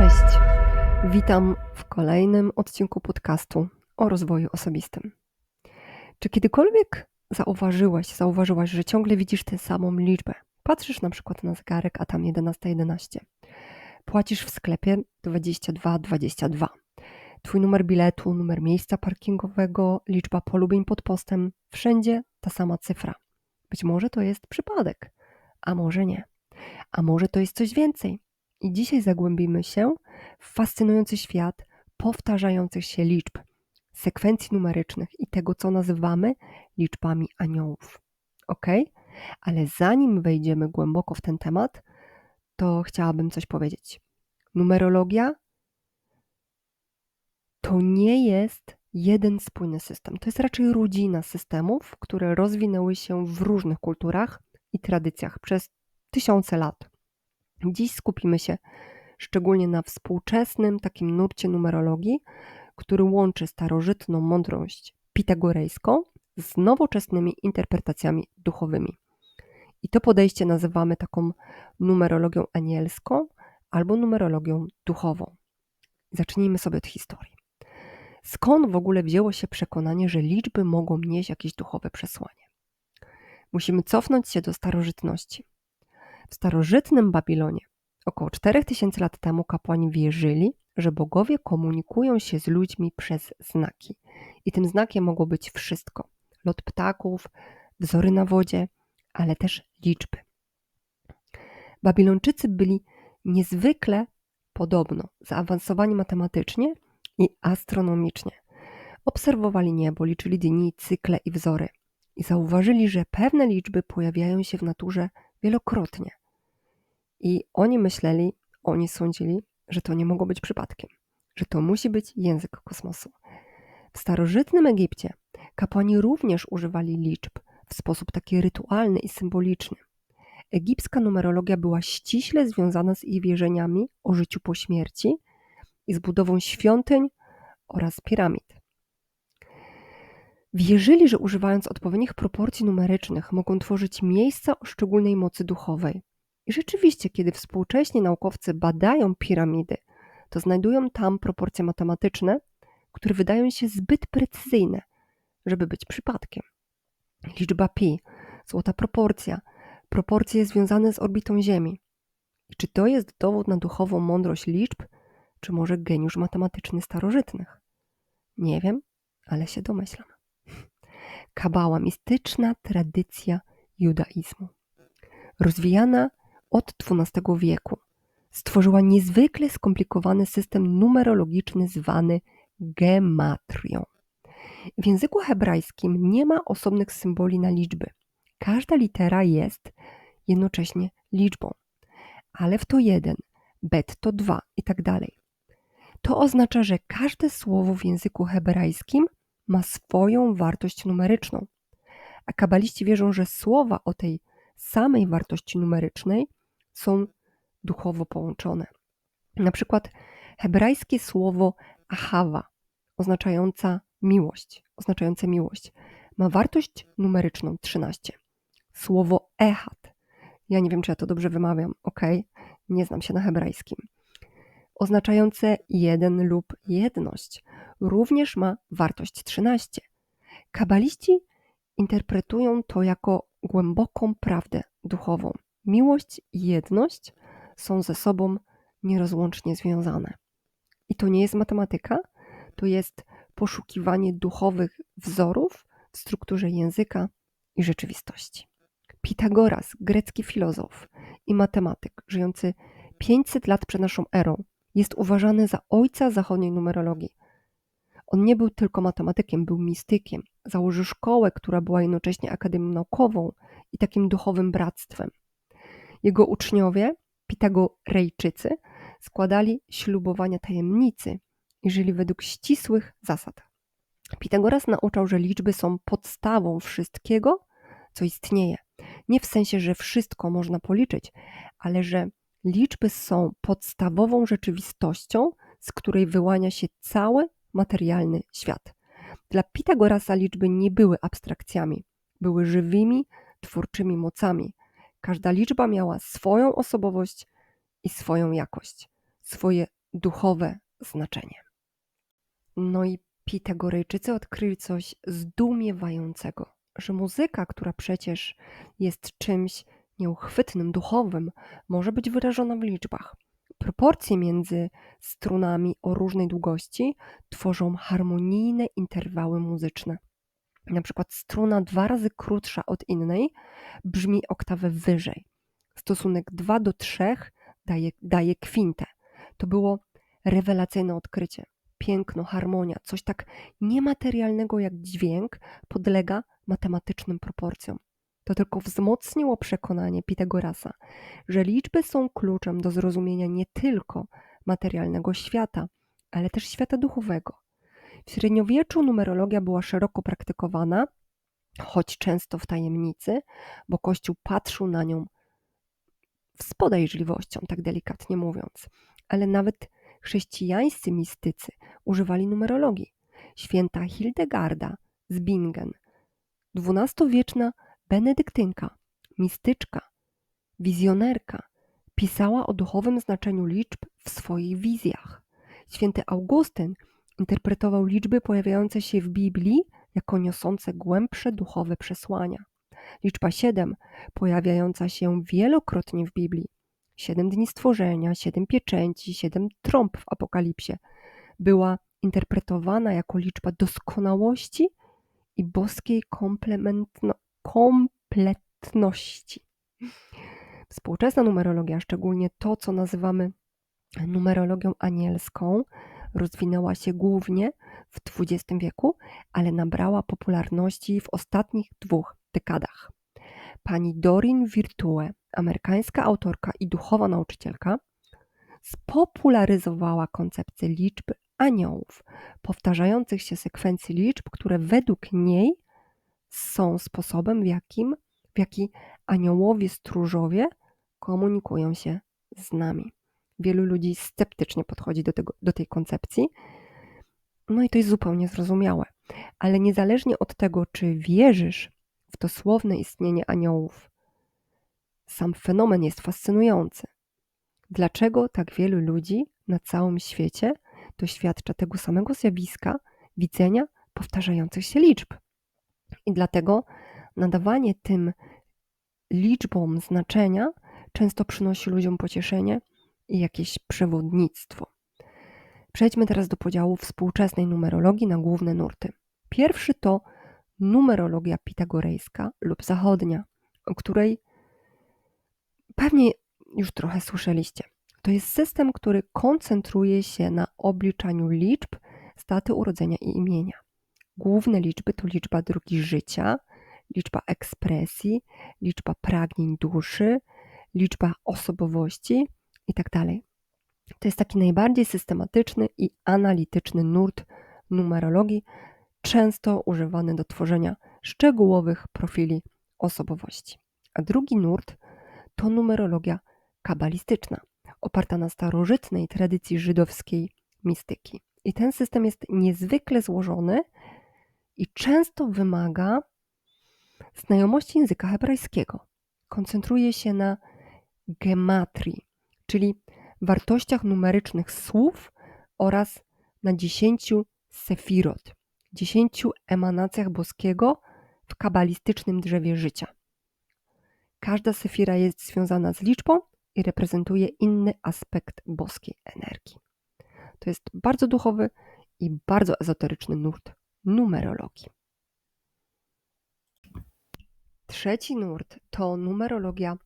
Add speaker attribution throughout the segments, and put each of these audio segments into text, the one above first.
Speaker 1: Cześć. Witam w kolejnym odcinku podcastu o rozwoju osobistym. Czy kiedykolwiek zauważyłeś, zauważyłaś, że ciągle widzisz tę samą liczbę? Patrzysz na przykład na zegarek, a tam 11.11. 11. Płacisz w sklepie 22.22. Twój numer biletu, numer miejsca parkingowego, liczba polubień pod postem, wszędzie ta sama cyfra. Być może to jest przypadek, a może nie. A może to jest coś więcej. I dzisiaj zagłębimy się w fascynujący świat powtarzających się liczb, sekwencji numerycznych i tego, co nazywamy liczbami aniołów. Ok? Ale zanim wejdziemy głęboko w ten temat, to chciałabym coś powiedzieć. Numerologia to nie jest jeden spójny system. To jest raczej rodzina systemów, które rozwinęły się w różnych kulturach i tradycjach przez tysiące lat. Dziś skupimy się szczególnie na współczesnym takim nurcie numerologii, który łączy starożytną mądrość pitagorejską z nowoczesnymi interpretacjami duchowymi. I to podejście nazywamy taką numerologią anielską albo numerologią duchową. Zacznijmy sobie od historii. Skąd w ogóle wzięło się przekonanie, że liczby mogą nieść jakieś duchowe przesłanie? Musimy cofnąć się do starożytności. W starożytnym Babilonie około 4000 lat temu kapłani wierzyli, że bogowie komunikują się z ludźmi przez znaki. I tym znakiem mogło być wszystko: lot ptaków, wzory na wodzie, ale też liczby. Babilończycy byli niezwykle podobno zaawansowani matematycznie i astronomicznie. Obserwowali niebo, liczyli dni, cykle i wzory i zauważyli, że pewne liczby pojawiają się w naturze wielokrotnie. I oni myśleli, oni sądzili, że to nie mogło być przypadkiem, że to musi być język kosmosu. W starożytnym Egipcie kapłani również używali liczb w sposób taki rytualny i symboliczny. Egipska numerologia była ściśle związana z ich wierzeniami o życiu po śmierci i z budową świątyń oraz piramid. Wierzyli, że używając odpowiednich proporcji numerycznych mogą tworzyć miejsca o szczególnej mocy duchowej. I rzeczywiście, kiedy współcześni naukowcy badają piramidy, to znajdują tam proporcje matematyczne, które wydają się zbyt precyzyjne, żeby być przypadkiem. Liczba pi, złota proporcja, proporcje związane z orbitą Ziemi. I czy to jest dowód na duchową mądrość liczb, czy może geniusz matematyczny starożytnych? Nie wiem, ale się domyślam. Kabała, mistyczna tradycja judaizmu. Rozwijana od XII wieku. Stworzyła niezwykle skomplikowany system numerologiczny zwany gematrią. W języku hebrajskim nie ma osobnych symboli na liczby. Każda litera jest jednocześnie liczbą. Alef to jeden, bet to dwa i tak dalej. To oznacza, że każde słowo w języku hebrajskim ma swoją wartość numeryczną. A kabaliści wierzą, że słowa o tej samej wartości numerycznej są duchowo połączone. Na przykład hebrajskie słowo ahawa, oznaczająca miłość, oznaczające miłość, ma wartość numeryczną 13. Słowo echad, ja nie wiem, czy ja to dobrze wymawiam, ok, nie znam się na hebrajskim, oznaczające jeden lub jedność, również ma wartość 13. Kabaliści interpretują to jako głęboką prawdę duchową. Miłość i jedność są ze sobą nierozłącznie związane. I to nie jest matematyka, to jest poszukiwanie duchowych wzorów w strukturze języka i rzeczywistości. Pitagoras, grecki filozof i matematyk, żyjący 500 lat przed naszą erą, jest uważany za ojca zachodniej numerologii. On nie był tylko matematykiem, był mistykiem. Założył szkołę, która była jednocześnie akademią naukową i takim duchowym bractwem. Jego uczniowie, Pitagorejczycy, składali ślubowania tajemnicy i żyli według ścisłych zasad. Pitagoras nauczał, że liczby są podstawą wszystkiego, co istnieje. Nie w sensie, że wszystko można policzyć, ale że liczby są podstawową rzeczywistością, z której wyłania się cały materialny świat. Dla Pitagorasa liczby nie były abstrakcjami, były żywymi, twórczymi mocami, Każda liczba miała swoją osobowość i swoją jakość, swoje duchowe znaczenie. No i Pitagorejczycy odkryli coś zdumiewającego, że muzyka, która przecież jest czymś nieuchwytnym, duchowym, może być wyrażona w liczbach. Proporcje między strunami o różnej długości tworzą harmonijne interwały muzyczne. Na przykład struna dwa razy krótsza od innej brzmi oktawę wyżej. Stosunek 2 do 3 daje, daje kwintę. To było rewelacyjne odkrycie. Piękno, harmonia, coś tak niematerialnego jak dźwięk podlega matematycznym proporcjom. To tylko wzmocniło przekonanie Pitagorasa, że liczby są kluczem do zrozumienia nie tylko materialnego świata, ale też świata duchowego. W średniowieczu numerologia była szeroko praktykowana, choć często w tajemnicy, bo Kościół patrzył na nią z podejrzliwością, tak delikatnie mówiąc. Ale nawet chrześcijańscy mistycy używali numerologii. Święta Hildegarda z Bingen, dwunastowieczna benedyktynka, mistyczka, wizjonerka, pisała o duchowym znaczeniu liczb w swoich wizjach. Święty Augustyn interpretował liczby pojawiające się w Biblii jako niosące głębsze duchowe przesłania. Liczba 7, pojawiająca się wielokrotnie w Biblii, siedem dni stworzenia, siedem pieczęci, siedem trąb w Apokalipsie, była interpretowana jako liczba doskonałości i boskiej kompletności. Współczesna numerologia, szczególnie to, co nazywamy numerologią anielską, rozwinęła się głównie w XX wieku, ale nabrała popularności w ostatnich dwóch dekadach. Pani Dorin Virtue, amerykańska autorka i duchowa nauczycielka, spopularyzowała koncepcję liczb aniołów, powtarzających się sekwencji liczb, które według niej są sposobem, w, jakim, w jaki aniołowie stróżowie komunikują się z nami. Wielu ludzi sceptycznie podchodzi do, tego, do tej koncepcji, no i to jest zupełnie zrozumiałe. Ale niezależnie od tego, czy wierzysz w dosłowne istnienie aniołów, sam fenomen jest fascynujący. Dlaczego tak wielu ludzi na całym świecie doświadcza tego samego zjawiska widzenia powtarzających się liczb? I dlatego nadawanie tym liczbom znaczenia często przynosi ludziom pocieszenie i jakieś przewodnictwo. Przejdźmy teraz do podziału współczesnej numerologii na główne nurty. Pierwszy to numerologia pitagorejska lub zachodnia, o której pewnie już trochę słyszeliście. To jest system, który koncentruje się na obliczaniu liczb z daty urodzenia i imienia. Główne liczby to liczba drogi życia, liczba ekspresji, liczba pragnień duszy, liczba osobowości itd. Tak to jest taki najbardziej systematyczny i analityczny nurt numerologii, często używany do tworzenia szczegółowych profili osobowości. A drugi nurt to numerologia kabalistyczna, oparta na starożytnej tradycji żydowskiej mistyki. I ten system jest niezwykle złożony i często wymaga znajomości języka hebrajskiego. Koncentruje się na gematrii, czyli wartościach numerycznych słów oraz na dziesięciu sefirot, dziesięciu emanacjach boskiego w kabalistycznym drzewie życia. Każda sefira jest związana z liczbą i reprezentuje inny aspekt boskiej energii. To jest bardzo duchowy i bardzo ezoteryczny nurt numerologii. Trzeci nurt to numerologia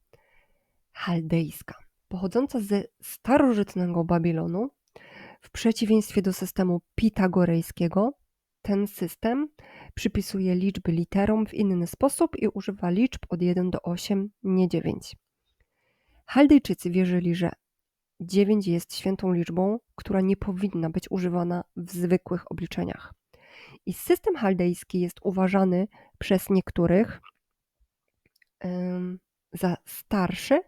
Speaker 1: chaldejska, pochodząca ze starożytnego Babilonu. W przeciwieństwie do systemu pitagorejskiego, ten system przypisuje liczby literom w inny sposób i używa liczb od 1 do 8, nie 9. Chaldejczycy wierzyli, że 9 jest świętą liczbą, która nie powinna być używana w zwykłych obliczeniach. I system chaldejski jest uważany przez niektórych za starszy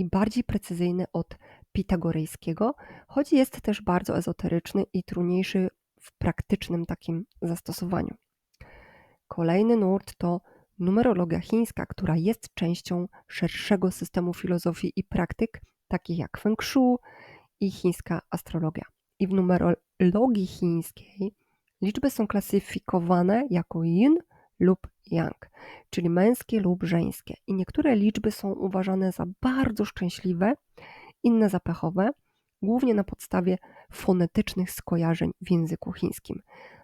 Speaker 1: i bardziej precyzyjny od pitagorejskiego, choć jest też bardzo ezoteryczny i trudniejszy w praktycznym takim zastosowaniu. Kolejny nurt to numerologia chińska, która jest częścią szerszego systemu filozofii i praktyk, takich jak Feng Shui i chińska astrologia. I w numerologii chińskiej liczby są klasyfikowane jako yin lub yang, czyli męskie lub żeńskie. I niektóre liczby są uważane za bardzo szczęśliwe, inne za pechowe, głównie na podstawie fonetycznych skojarzeń w języku chińskim.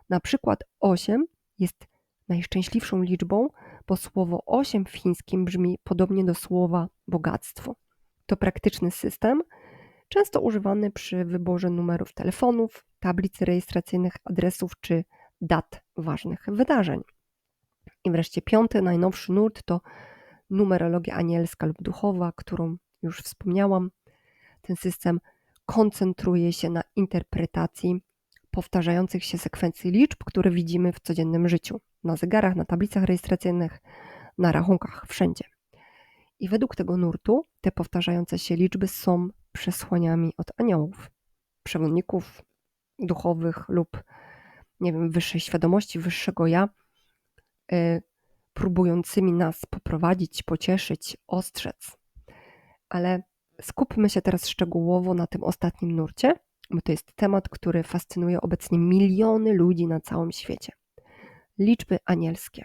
Speaker 1: Na przykład 8 jest najszczęśliwszą liczbą, bo słowo 8 w chińskim brzmi podobnie do słowa bogactwo. To praktyczny system, często używany przy wyborze numerów telefonów, tablic rejestracyjnych, adresów czy dat ważnych wydarzeń. I wreszcie piąty, najnowszy nurt to numerologia anielska lub duchowa, którą już wspomniałam. Ten system koncentruje się na interpretacji powtarzających się sekwencji liczb, które widzimy w codziennym życiu na zegarach, na tablicach rejestracyjnych, na rachunkach, wszędzie. I według tego nurtu te powtarzające się liczby są przesłaniami od aniołów, przewodników duchowych lub nie wiem, wyższej świadomości, wyższego ja, próbującymi nas poprowadzić, pocieszyć, ostrzec. Ale skupmy się teraz szczegółowo na tym ostatnim nurcie, bo to jest temat, który fascynuje obecnie miliony ludzi na całym świecie. Liczby anielskie,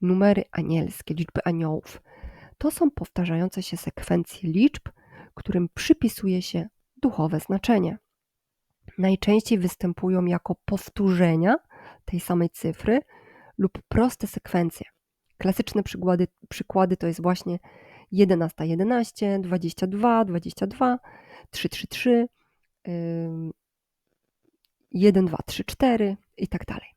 Speaker 1: numery anielskie, liczby aniołów to są powtarzające się sekwencje liczb, którym przypisuje się duchowe znaczenie. Najczęściej występują jako powtórzenia tej samej cyfry lub proste sekwencje. Klasyczne przykłady, przykłady to jest właśnie 11, 11, 22, 22, 3, 3, 3, 1, 2, 3, 4 i tak dalej.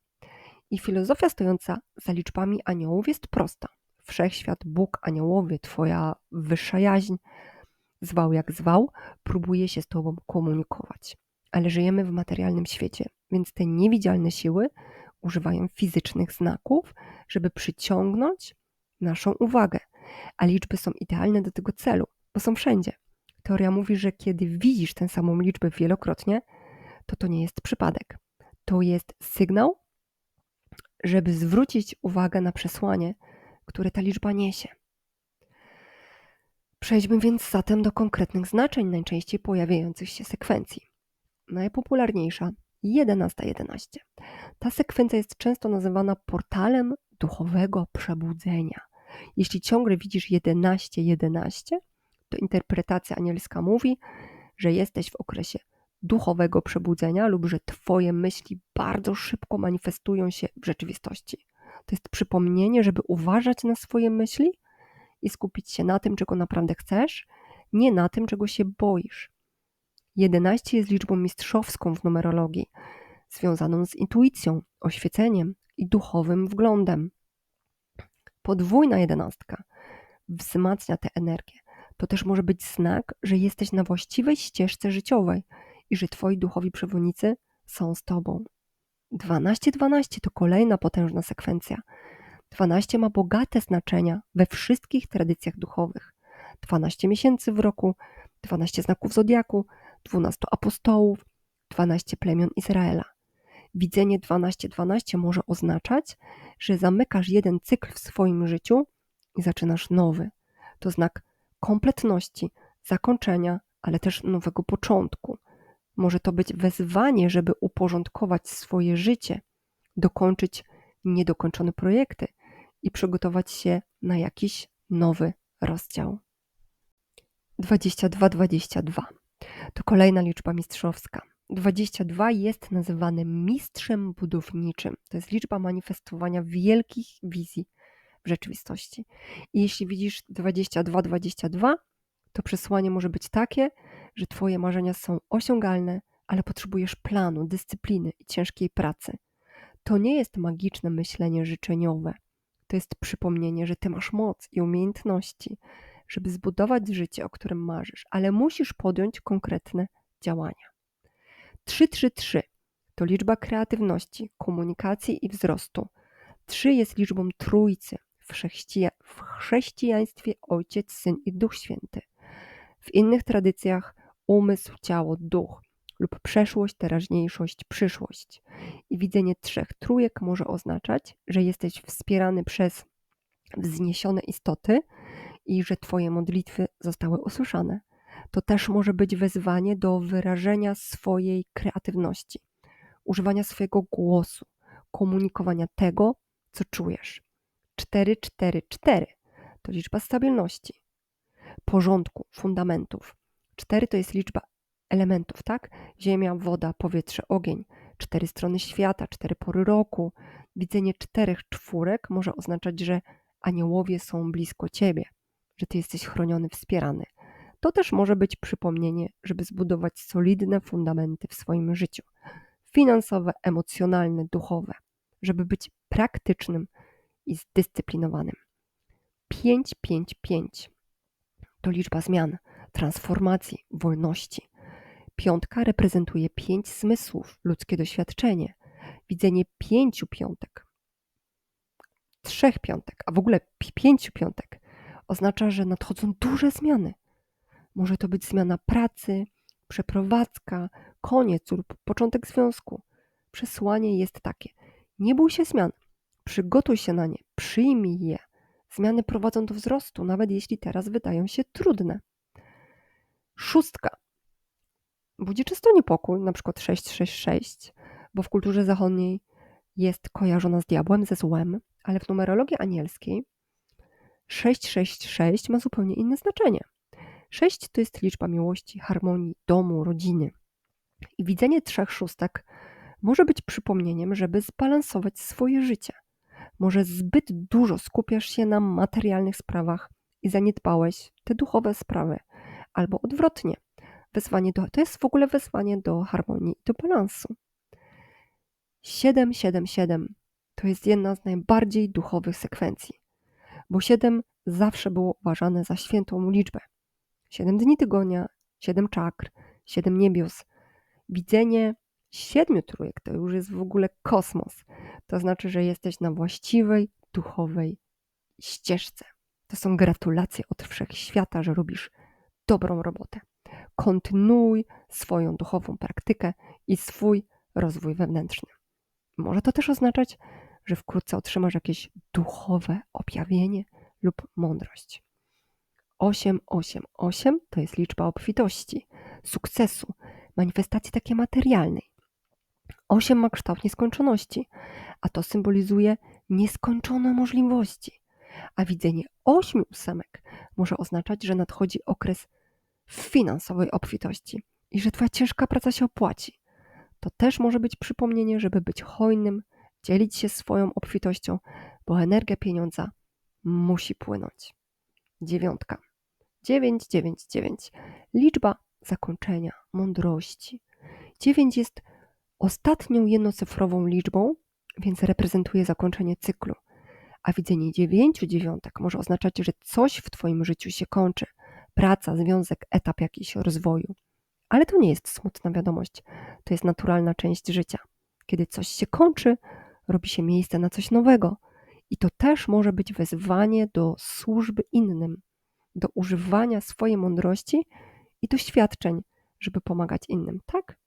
Speaker 1: I filozofia stojąca za liczbami aniołów jest prosta. Wszechświat, Bóg, aniołowie, Twoja wyższa jaźń, zwał jak zwał, próbuje się z Tobą komunikować. Ale żyjemy w materialnym świecie, więc te niewidzialne siły używają fizycznych znaków, żeby przyciągnąć naszą uwagę. A liczby są idealne do tego celu, bo są wszędzie. Teoria mówi, że kiedy widzisz tę samą liczbę wielokrotnie, to to nie jest przypadek. To jest sygnał, żeby zwrócić uwagę na przesłanie, które ta liczba niesie. Przejdźmy więc zatem do konkretnych znaczeń najczęściej pojawiających się sekwencji. Najpopularniejsza 1111. Ta sekwencja jest często nazywana portalem duchowego przebudzenia. Jeśli ciągle widzisz 11-11, to interpretacja anielska mówi, że jesteś w okresie duchowego przebudzenia lub że Twoje myśli bardzo szybko manifestują się w rzeczywistości. To jest przypomnienie, żeby uważać na swoje myśli i skupić się na tym, czego naprawdę chcesz, nie na tym, czego się boisz. 11 jest liczbą mistrzowską w numerologii, związaną z intuicją, oświeceniem i duchowym wglądem. Podwójna jedenastka wzmacnia tę energię. To też może być znak, że jesteś na właściwej ścieżce życiowej i że twoi duchowi przewodnicy są z tobą. 12-12 to kolejna potężna sekwencja. 12 ma bogate znaczenia we wszystkich tradycjach duchowych. 12 miesięcy w roku, 12 znaków zodiaku, 12 apostołów, 12 plemion Izraela. Widzenie 12-12 może oznaczać, że zamykasz jeden cykl w swoim życiu i zaczynasz nowy. To znak kompletności, zakończenia, ale też nowego początku. Może to być wezwanie, żeby uporządkować swoje życie, dokończyć niedokończone projekty i przygotować się na jakiś nowy rozdział. 22-22 to kolejna liczba mistrzowska. 22 jest nazywane mistrzem budowniczym. To jest liczba manifestowania wielkich wizji w rzeczywistości. I jeśli widzisz 22-22, to przesłanie może być takie, że Twoje marzenia są osiągalne, ale potrzebujesz planu, dyscypliny i ciężkiej pracy. To nie jest magiczne myślenie życzeniowe. To jest przypomnienie, że Ty masz moc i umiejętności, żeby zbudować życie, o którym marzysz, ale musisz podjąć konkretne działania. 333 to liczba kreatywności, komunikacji i wzrostu. 3 jest liczbą trójcy, w chrześcijaństwie Ojciec, Syn i Duch Święty. W innych tradycjach umysł, ciało, duch lub przeszłość, teraźniejszość, przyszłość. I widzenie trzech trójek może oznaczać, że jesteś wspierany przez wzniesione istoty i że Twoje modlitwy zostały usłyszane. To też może być wezwanie do wyrażenia swojej kreatywności, używania swojego głosu, komunikowania tego, co czujesz. 4, 4, 4 to liczba stabilności, porządku, fundamentów. 4 to jest liczba elementów, tak? Ziemia, woda, powietrze, ogień. Cztery strony świata, cztery pory roku. Widzenie czterech czwórek może oznaczać, że aniołowie są blisko ciebie, że ty jesteś chroniony, wspierany. To też może być przypomnienie, żeby zbudować solidne fundamenty w swoim życiu finansowe, emocjonalne, duchowe, żeby być praktycznym i zdyscyplinowanym. 555 to liczba zmian, transformacji, wolności. Piątka reprezentuje pięć zmysłów, ludzkie doświadczenie, widzenie pięciu piątek, trzech piątek, a w ogóle pięciu piątek oznacza, że nadchodzą duże zmiany. Może to być zmiana pracy, przeprowadzka, koniec lub początek związku. Przesłanie jest takie: nie bój się zmian, przygotuj się na nie, przyjmij je. Zmiany prowadzą do wzrostu, nawet jeśli teraz wydają się trudne. Szóstka. Budzi czysto niepokój, na przykład 666, bo w kulturze zachodniej jest kojarzona z diabłem, ze złem, ale w numerologii anielskiej 666 ma zupełnie inne znaczenie. 6 to jest liczba miłości, harmonii, domu, rodziny. I widzenie trzech szóstek może być przypomnieniem, żeby zbalansować swoje życie. Może zbyt dużo skupiasz się na materialnych sprawach i zaniedbałeś te duchowe sprawy, albo odwrotnie. Wezwanie do, to jest w ogóle wezwanie do harmonii i do balansu. 777 to jest jedna z najbardziej duchowych sekwencji, bo 7 zawsze było uważane za świętą liczbę. 7 dni tygodnia, 7 czakr, 7 niebios. Widzenie siedmiu trójek to już jest w ogóle kosmos. To znaczy, że jesteś na właściwej duchowej ścieżce. To są gratulacje od wszechświata, że robisz dobrą robotę. Kontynuuj swoją duchową praktykę i swój rozwój wewnętrzny. Może to też oznaczać, że wkrótce otrzymasz jakieś duchowe objawienie lub mądrość. 888 to jest liczba obfitości, sukcesu, manifestacji takiej materialnej. 8 ma kształt nieskończoności, a to symbolizuje nieskończone możliwości. A widzenie 8 ósemek może oznaczać, że nadchodzi okres finansowej obfitości i że Twoja ciężka praca się opłaci. To też może być przypomnienie, żeby być hojnym, dzielić się swoją obfitością, bo energia pieniądza musi płynąć. Dziewiątka. 999. Liczba zakończenia, mądrości. 9 jest ostatnią jednocyfrową liczbą, więc reprezentuje zakończenie cyklu. A widzenie dziewięciu dziewiątek może oznaczać, że coś w Twoim życiu się kończy. Praca, związek, etap jakiś rozwoju. Ale to nie jest smutna wiadomość. To jest naturalna część życia. Kiedy coś się kończy, robi się miejsce na coś nowego. I to też może być wezwanie do służby innym, do używania swojej mądrości i doświadczeń, żeby pomagać innym, tak?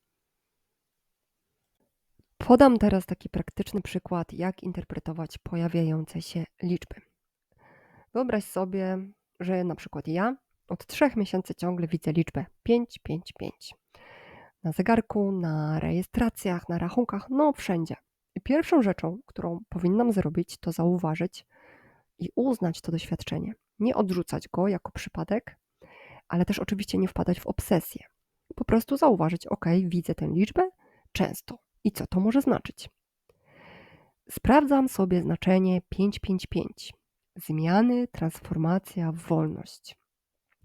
Speaker 1: Podam teraz taki praktyczny przykład, jak interpretować pojawiające się liczby. Wyobraź sobie, że na przykład ja od trzech miesięcy ciągle widzę liczbę 555. Na zegarku, na rejestracjach, na rachunkach, no wszędzie. I pierwszą rzeczą, którą powinnam zrobić, to zauważyć i uznać to doświadczenie. Nie odrzucać go jako przypadek, ale też oczywiście nie wpadać w obsesję. Po prostu zauważyć, ok, widzę tę liczbę często. I co to może znaczyć? Sprawdzam sobie znaczenie 555. Zmiany, transformacja, wolność.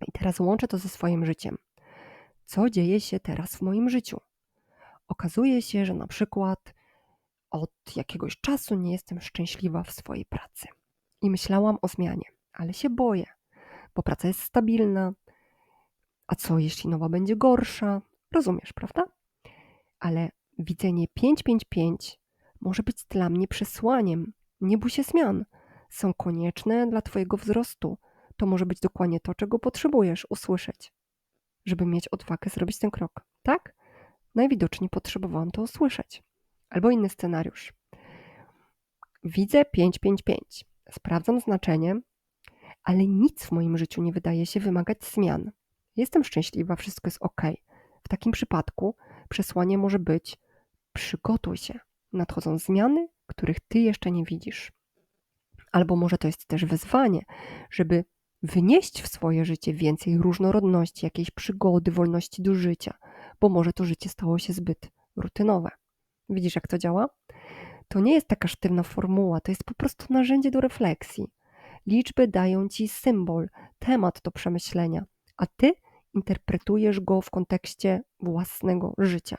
Speaker 1: I teraz łączę to ze swoim życiem. Co dzieje się teraz w moim życiu? Okazuje się, że na przykład od jakiegoś czasu nie jestem szczęśliwa w swojej pracy. I myślałam o zmianie, ale się boję, bo praca jest stabilna. A co jeśli nowa będzie gorsza? Rozumiesz, prawda? Ale widzenie 555 może być dla mnie przesłaniem. Nie bój się zmian. Są konieczne dla Twojego wzrostu. To może być dokładnie to, czego potrzebujesz usłyszeć, żeby mieć odwagę zrobić ten krok. Tak? Najwidoczniej potrzebowałam to usłyszeć. Albo inny scenariusz. Widzę 555. Sprawdzam znaczenie, ale nic w moim życiu nie wydaje się wymagać zmian. Jestem szczęśliwa, wszystko jest ok. W takim przypadku przesłanie może być: przygotuj się, nadchodzą zmiany, których ty jeszcze nie widzisz. Albo może to jest też wezwanie, żeby wynieść w swoje życie więcej różnorodności, jakiejś przygody, wolności do życia, bo może to życie stało się zbyt rutynowe. Widzisz, jak to działa? To nie jest taka sztywna formuła, to jest po prostu narzędzie do refleksji. Liczby dają ci symbol, temat do przemyślenia, a ty interpretujesz go w kontekście własnego życia.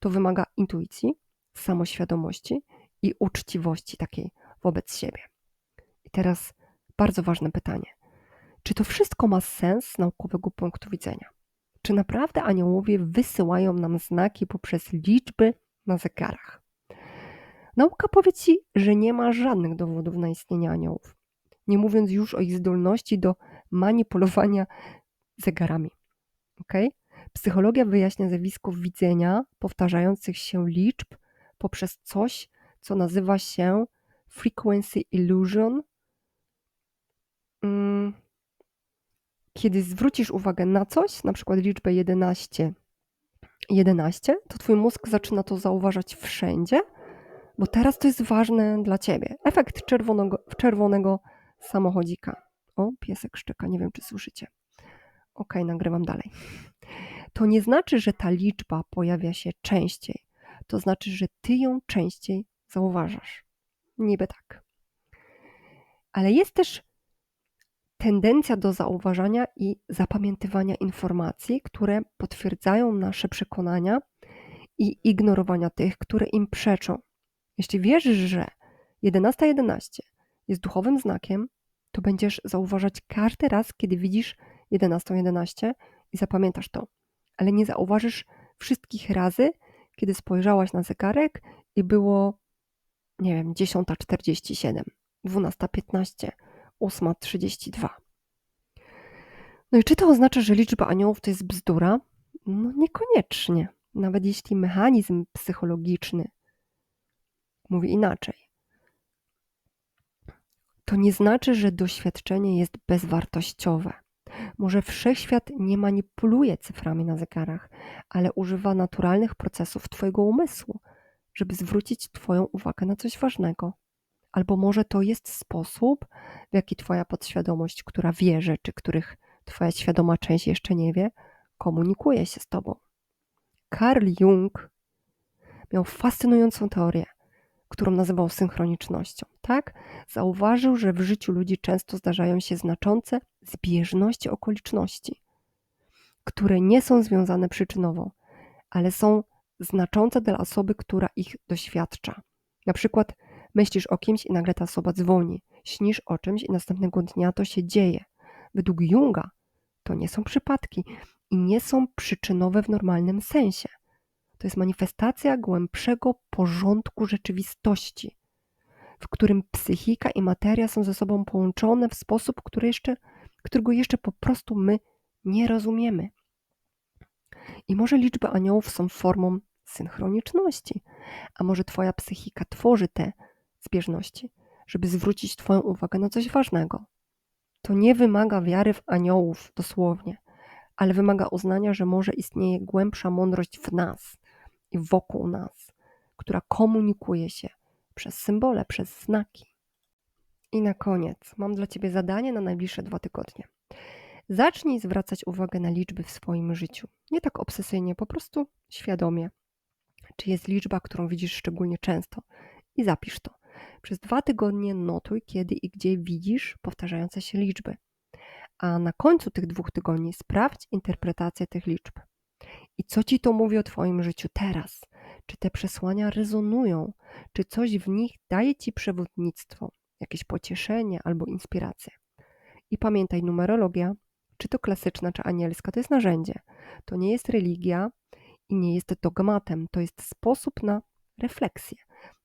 Speaker 1: To wymaga intuicji, samoświadomości i uczciwości takiej wobec siebie. I teraz bardzo ważne pytanie. Czy to wszystko ma sens z naukowego punktu widzenia? Czy naprawdę aniołowie wysyłają nam znaki poprzez liczby na zegarach? Nauka powie ci, że nie ma żadnych dowodów na istnienie aniołów, nie mówiąc już o ich zdolności do manipulowania zegarami. Okay? Psychologia wyjaśnia zjawisko widzenia powtarzających się liczb poprzez coś, co nazywa się frequency illusion. Mm. Kiedy zwrócisz uwagę na coś, na przykład liczbę 11, 11, to twój mózg zaczyna to zauważać wszędzie, bo teraz to jest ważne dla ciebie. Efekt czerwonego, czerwonego samochodzika. O, piesek szczeka, nie wiem czy słyszycie. Ok, nagrywam dalej. To nie znaczy, że ta liczba pojawia się częściej. To znaczy, że ty ją częściej zauważasz. Niby tak. Ale jest też tendencja do zauważania i zapamiętywania informacji, które potwierdzają nasze przekonania i ignorowania tych, które im przeczą. Jeśli wierzysz, że 11.11 11 jest duchowym znakiem, to będziesz zauważać każdy raz, kiedy widzisz 11.11 11 i zapamiętasz to. Ale nie zauważysz wszystkich razy, kiedy spojrzałaś na zegarek i było, nie wiem, 10.47, 12.15, 8.32. No i czy to oznacza, że liczba aniołów to jest bzdura? No niekoniecznie. Nawet jeśli mechanizm psychologiczny mówi inaczej. To nie znaczy, że doświadczenie jest bezwartościowe. Może wszechświat nie manipuluje cyframi na zegarach, ale używa naturalnych procesów Twojego umysłu, żeby zwrócić Twoją uwagę na coś ważnego. Albo może to jest sposób, w jaki Twoja podświadomość, która wie rzeczy, których Twoja świadoma część jeszcze nie wie, komunikuje się z Tobą. Carl Jung miał fascynującą teorię, którą nazywał synchronicznością. Tak? Zauważył, że w życiu ludzi często zdarzają się znaczące zbieżności okoliczności, które nie są związane przyczynowo, ale są znaczące dla osoby, która ich doświadcza. Na przykład myślisz o kimś i nagle ta osoba dzwoni, śnisz o czymś i następnego dnia to się dzieje. Według Junga to nie są przypadki i nie są przyczynowe w normalnym sensie. To jest manifestacja głębszego porządku rzeczywistości, w którym psychika i materia są ze sobą połączone w sposób, który jeszcze, którego jeszcze po prostu my nie rozumiemy. I może liczby aniołów są formą synchroniczności, a może Twoja psychika tworzy te zbieżności, żeby zwrócić Twoją uwagę na coś ważnego. To nie wymaga wiary w aniołów dosłownie, ale wymaga uznania, że może istnieje głębsza mądrość w nas i wokół nas, która komunikuje się przez symbole, przez znaki. I na koniec mam dla Ciebie zadanie na najbliższe dwa tygodnie. Zacznij zwracać uwagę na liczby w swoim życiu. Nie tak obsesyjnie, po prostu świadomie. Czy jest liczba, którą widzisz szczególnie często? I zapisz to. Przez dwa tygodnie notuj, kiedy i gdzie widzisz powtarzające się liczby. A na końcu tych dwóch tygodni sprawdź interpretację tych liczb. I co ci to mówi o Twoim życiu teraz? Czy te przesłania rezonują? Czy coś w nich daje ci przewodnictwo, jakieś pocieszenie albo inspirację? I pamiętaj, numerologia, czy to klasyczna, czy anielska, to jest narzędzie. To nie jest religia i nie jest dogmatem. To jest sposób na refleksję,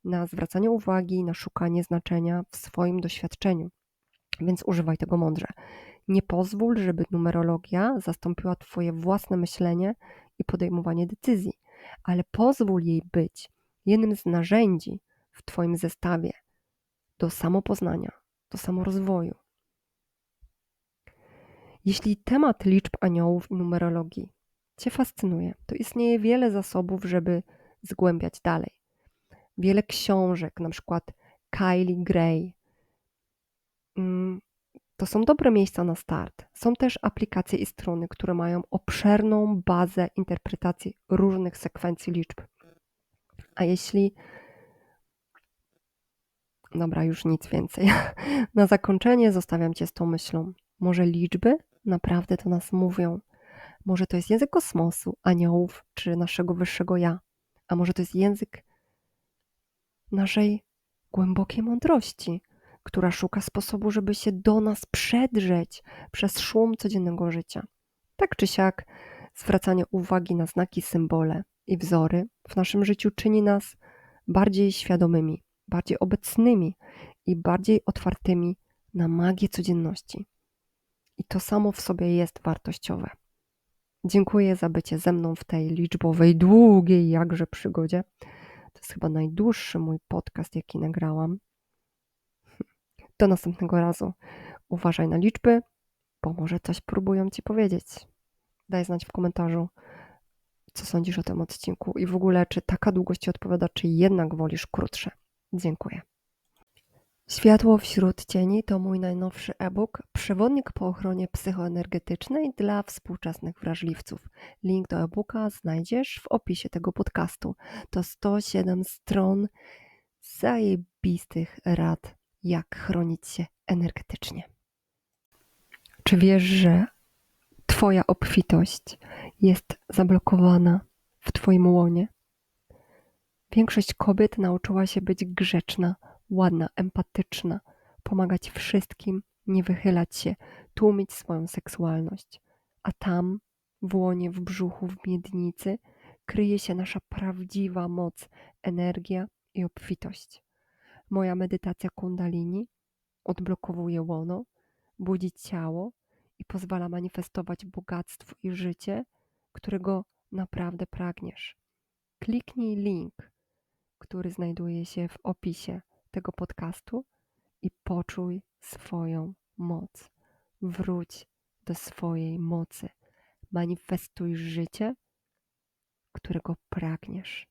Speaker 1: na zwracanie uwagi, na szukanie znaczenia w swoim doświadczeniu. Więc używaj tego mądrze. Nie pozwól, żeby numerologia zastąpiła Twoje własne myślenie i podejmowanie decyzji, ale pozwól jej być jednym z narzędzi w Twoim zestawie do samopoznania, do samorozwoju. Jeśli temat liczb aniołów i numerologii Cię fascynuje, to istnieje wiele zasobów, żeby zgłębiać dalej. Wiele książek, na przykład Kylie Gray. To są dobre miejsca na start. Są też aplikacje i strony, które mają obszerną bazę interpretacji różnych sekwencji liczb. A jeśli. Dobra, już nic więcej. Na zakończenie zostawiam Cię z tą myślą. Może liczby naprawdę do nas mówią. Może to jest język kosmosu, aniołów czy naszego wyższego ja. A może to jest język naszej głębokiej mądrości, która szuka sposobu, żeby się do nas przedrzeć przez szum codziennego życia. Tak czy siak, zwracanie uwagi na znaki, symbole i wzory w naszym życiu czyni nas bardziej świadomymi, bardziej obecnymi i bardziej otwartymi na magię codzienności. I to samo w sobie jest wartościowe. Dziękuję za bycie ze mną w tej liczbowej, długiej jakże przygodzie. To jest chyba najdłuższy mój podcast, jaki nagrałam. Do następnego razu. Uważaj na liczby, bo może coś próbują ci powiedzieć. Daj znać w komentarzu, co sądzisz o tym odcinku i w ogóle, czy taka długość ci odpowiada, czy jednak wolisz krótsze. Dziękuję. Światło wśród cieni to mój najnowszy e-book Przewodnik po ochronie psychoenergetycznej dla współczesnych wrażliwców. Link do e-booka znajdziesz w opisie tego podcastu. To 107 stron zajebistych rad, jak chronić się energetycznie. Czy wiesz, że Twoja obfitość jest zablokowana w Twoim łonie? Większość kobiet nauczyła się być grzeczna ładna, empatyczna, pomagać wszystkim, nie wychylać się, tłumić swoją seksualność. A tam, w łonie, w brzuchu, w miednicy, kryje się nasza prawdziwa moc, energia i obfitość. Moja medytacja kundalini odblokowuje łono, budzi ciało i pozwala manifestować bogactwo i życie, którego naprawdę pragniesz. Kliknij link, który znajduje się w opisie tego podcastu i poczuj swoją moc. Wróć do swojej mocy. Manifestuj życie, którego pragniesz.